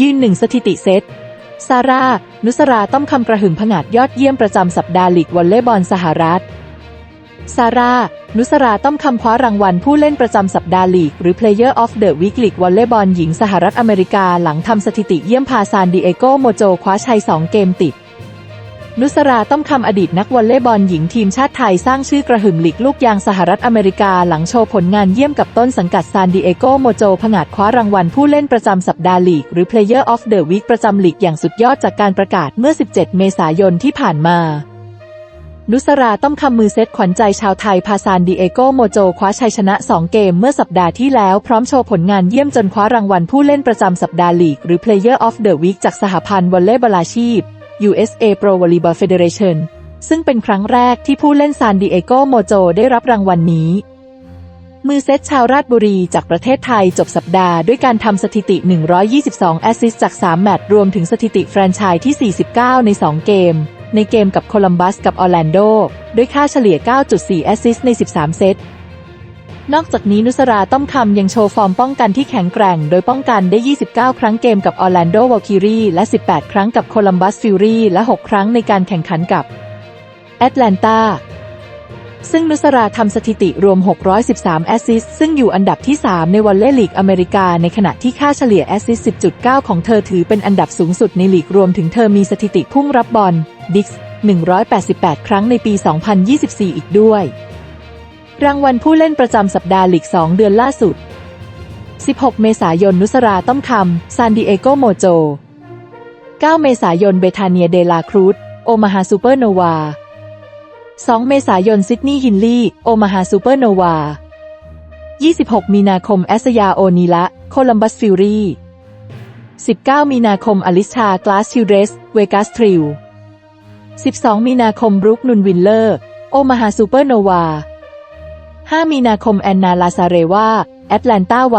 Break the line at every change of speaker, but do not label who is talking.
ยืนหนึ่งสถิติเซต ซาร่า นุสราต้อมคำกระหึ่มผงาดยอดเยี่ยมประจำสัปดาห์ลีกวอลเลย์บอลสหรัฐ ซาร่า นุสราต้อมคำคว้ารางวัลผู้เล่นประจำสัปดาห์ลีก หรือ Player of the Week ลีกวอลเลย์บอลหญิงสหรัฐอเมริกาหลังทำสถิติเยี่ยมพาซานดิเอโกโมโจคว้าชัย 2 เกมติด นุสราต้อมคำอดีตนักวอลเลย์บอลหญิงทีมชาติไทยสร้างชื่อกระหึ่มหลีกลูกยางสหรัฐอเมริกาหลังโชว์ผลงานเยี่ยมกับต้นสังกัดซานดิเอโกโมโจผงาดคว้ารางวัลผู้เล่นประจำสัปดาห์ลีก หรือ Player of the Week ประจำลีกอย่างสุดยอดจากการประกาศเมื่อ 17 เมษายนที่ผ่านมา นุสราต้อมคำมือเซตขวัญใจชาวไทยพาซานดิเอโกโมโจคว้าชัยชนะ 2 เกมเมื่อสัปดาห์ที่แล้วพร้อมโชว์ผลงานเยี่ยมจนคว้ารางวัลผู้เล่นประจำสัปดาห์ลีก หรือ Player of the Week จากสหพันธ์วอลเลย์บอลอาชีพ USA Pro Volleyball Federation ซึ่งเป็นครั้งแรกที่ผู้เล่นซานดิเอโกโมโจได้รับรางวัลนี้ มือเซตชาวราชบุรีจากประเทศไทยจบสัปดาห์ด้วยการทำสถิติ 122 แอสซิสต์จาก 3 แมตช์รวมถึงสถิติแฟรนไชส์ที่ 49 ใน 2 เกม ในเกมกับโคลัมบัสกับออร์แลนโดด้วยค่าเฉลี่ย 9.4 แอสซิสต์ใน 13 เซต นอกจากนี้นุสราต้อมคำยังโชว์ฟอร์มป้องกันที่แข็งแกร่ง โดยป้องกันได้ 29 ครั้งเกมกับออร์แลนโดวอลคิรีและ 18 ครั้งกับโคลัมบัสฟิวรีและ 6 ครั้งในการแข่งขันกับแอตแลนตาซึ่งนุสราทำสถิติรวม 613 แอสซิสซึ่งอยู่อันดับที่ 3 ในวอลเลย์ลีกอเมริกา ในขณะที่ค่าเฉลี่ยแอสซิส 10.9 ของเธอถือเป็นอันดับสูงสุดในลีกรวมถึงเธอมีสถิติพุ่งรับบอลดิกส์188 ครั้งในปี 2024 อีกด้วย รางวัลผู้เล่นประจำสัปดาห์ลีก 2 เดือนล่าสุด 16 เมษายน นุสราต้อมคำซานดิเอโกโมโจ 9 เมษายน เบธาเนียเดลาครูซโอมาฮาซูเปอร์โนวา 2 เมษายน ซิดนีย์ฮินลีย์โอมาฮาซูเปอร์โนวา 26 มีนาคม แอสยาโอนีละ โคลัมบัสฟิวรี 19 มีนาคม อลิชากลาสชิลเดรส เวกัสทริล 12 มีนาคม บรุกนุนวินเลอร์ โอมาฮาซูเปอร์โนวา 5 มีนาคมแอนนาลาซาเรวาแอตแลนตาไว